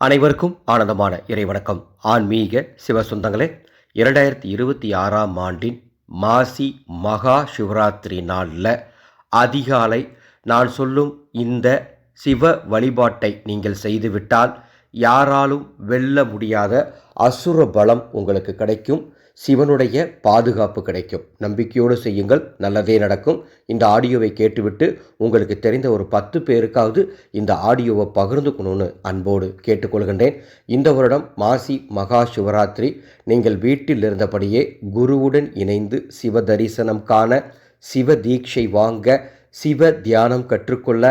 அனைவருக்கும் ஆனந்தமான இறைவணக்கம். ஆன்மீக சிவசுந்தங்களே இரண்டாயிரத்தி இருபத்தி ஆறாம் ஆண்டின் மாசி மகா சிவராத்திரி நாளில் அதிகாலை நான் சொல்லும் இந்த சிவ வழிபாட்டை நீங்கள் செய்துவிட்டால் யாராலும் வெல்ல முடியாத அசுர பலம் உங்களுக்கு கிடைக்கும். சிவனுடைய பாதுகாப்பு கிடைக்கும். நம்பிக்கையோடு செய்யுங்கள். நல்லதே நடக்கும். இந்த ஆடியோவை கேட்டுவிட்டு உங்களுக்கு தெரிந்த ஒரு பத்து பேருக்காவது இந்த ஆடியோவை பகிர்ந்துக்கணும்னு அன்போடு கேட்டுக்கொள்கின்றேன். இந்த வருடம் மாசி மகா சிவராத்திரி. நீங்கள் வீட்டில் இருந்தபடியே குருவுடன் இணைந்து சிவ தரிசனம் காண சிவ தீட்சை வாங்க சிவ தியானம் கற்றுக்கொள்ள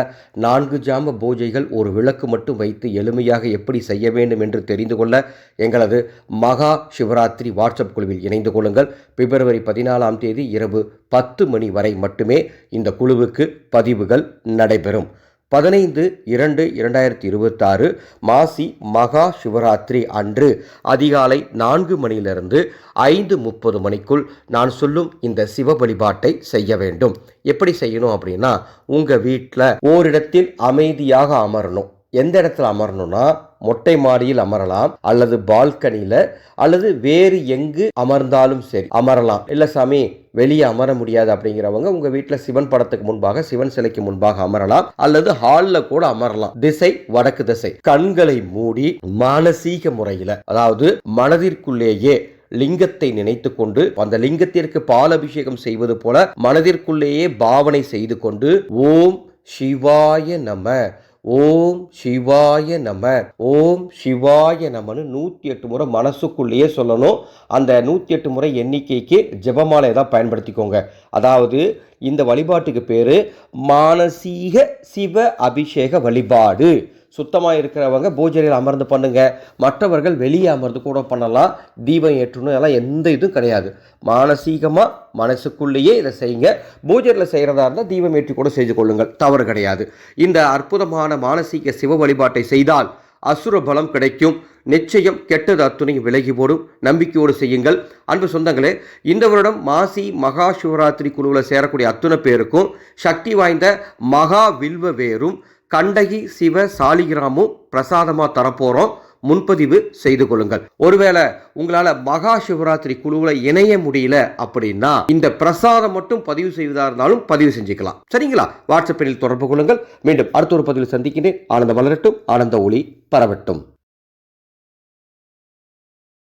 நான்கு ஜாம பூஜைகள் ஒரு விளக்கு மட்டும் வைத்து எளிமையாக எப்படி செய்ய வேண்டும் என்று தெரிந்து கொள்ள எங்களது மகா சிவராத்திரி வாட்ஸ்அப் குழுவில் இணைந்து கொள்ளுங்கள். பிப்ரவரி பதினாலாம் தேதி இரவு பத்து மணி வரை மட்டுமே இந்த குழுவுக்கு பதிவுகள் நடைபெறும். பதினைந்து இரண்டு இரண்டாயிரத்தி இருபத்தாறு மாசி மகா சிவராத்திரி அன்று அதிகாலை நான்கு மணியிலிருந்து ஐந்து முப்பது மணிக்குள் நான் சொல்லும் இந்த சிவ வழிபாட்டை செய்ய வேண்டும். எப்படி செய்யணும் அப்படின்னா உங்கள் வீட்டில் ஓரிடத்தில் அமைதியாக அமரணும். எந்த இடத்துல அமரணும்னா மொட்டை மாடியில் அமரலாம் அல்லது பால்கனியில் அல்லது வேறு எங்கு அமர்ந்தாலும் சரி அமரலாம். இல்லை சாமி வெளியே அமர முடியாது அப்படிங்கிறவங்க உங்க வீட்டில் சிவன் படத்துக்கு முன்பாக சிவன் சிலைக்கு முன்பாக அமரலாம் அல்லது ஹாலில் கூட அமரலாம். திசை வடக்கு திசை. கண்களை மூடி மானசீக முறையில் அதாவது மனதிற்குள்ளேயே லிங்கத்தை நினைத்து கொண்டு அந்த லிங்கத்திற்கு பால் அபிஷேகம் செய்வது போல மனதிற்குள்ளேயே பாவனை செய்து கொண்டு ஓம் சிவாய நம ஓம் சிவாய நம. ஓம் சிவாய நமன்னு நூற்றி எட்டு முறை மனசுக்குள்ளேயே சொல்லணும். அந்த நூற்றி எட்டு முறை எண்ணிக்கைக்கு ஜெபமாலையை தான் பயன்படுத்திக்கோங்க. அதாவது இந்த வழிபாட்டுக்கு பேர் மானசீக சிவ அபிஷேக வழிபாடு. சுத்தமாக இருக்கிறவங்க பூஜையில் அமர்ந்து பண்ணுங்கள் மற்றவர்கள் வெளியே அமர்ந்து கூட பண்ணலாம். தீபம் ஏற்றணும். எல்லாம் எந்த இதுவும் கிடையாது. மானசீகமாக மனசுக்குள்ளேயே இதை செய்யுங்க. பூஜையில் செய்கிறதா இருந்தால் தீபம் ஏற்றி கூட செய்து கொள்ளுங்கள். தவறு கிடையாது. இந்த அற்புதமான மானசீக சிவ வழிபாட்டை செய்தால் அசுர பலம் கிடைக்கும். நிச்சயம் கெட்டது அத்துணையும் விலகி போடும். நம்பிக்கையோடு செய்யுங்கள். அன்பு சொந்தங்களே இந்த வருடம் மாசி மகா சிவராத்திரி குழுவில் சேரக்கூடிய அத்துணை பேருக்கும் சக்தி வாய்ந்த மகா வில்வ வேரும் கண்டகி சிவ சாலிகிராமும் பிரசாதமாக தரப்போகிறோம் முன்பதிவு செய்து கொள்ளுங்கள். ஒருவேளை உங்களால் மகா சிவராத்திரி குழுவில் இணைய முடியல அப்படின்னா இந்த பிரசாதம் மட்டும் பதிவு செய்வதாக இருந்தாலும் பதிவு செஞ்சுக்கலாம். சரிங்களா? வாட்ஸ்அப்பில் தொடர்பு கொள்ளுங்கள். மீண்டும் அடுத்த ஒரு பதிவில் சந்திக்கின்றேன். ஆனந்த வளரட்டும். ஆனந்த ஒளி பரவட்டும்.